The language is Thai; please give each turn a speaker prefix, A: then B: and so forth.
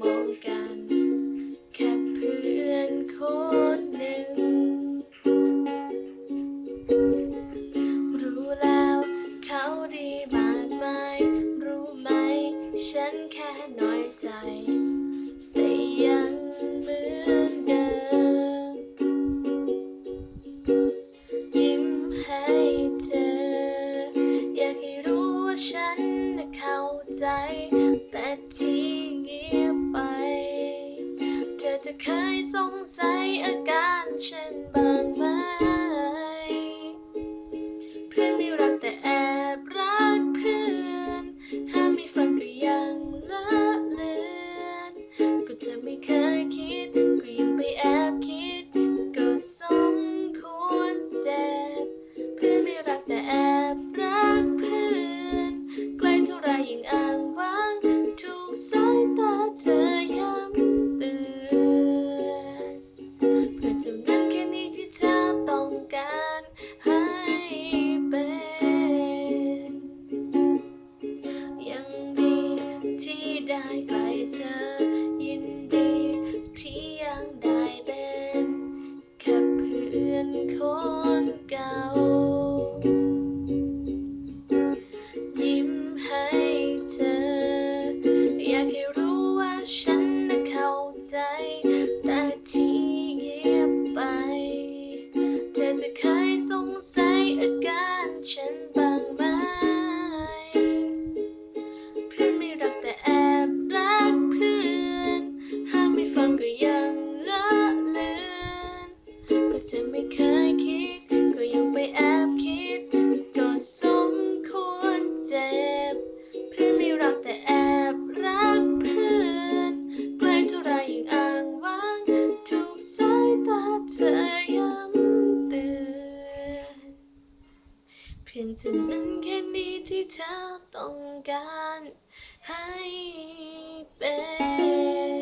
A: มองกัน แค่เพื่อนคนหนึ่ง รู้แล้วเขาดีมากมาย รู้ไหม ฉันแค่น้อยใจ อาการฉันบ้างไหม เธอยินดีที่ยังได้เป็นแค่เพื่อนคนเก่า ยิ้มให้เธอ อยากให้รู้ว่าฉัน จะไม่เคยคิด ก็ยังไปแอบคิด ก็สมควรเจ็บ เพื่อนไม่รักแต่แอบรักเพื่อนใกล้เท่าไรยิ่งอ้างว้างถูกสายตาเธอย้ำเตือนเพียงเท่านั้นแค่นี้ที่เธอต้องการให้เป็น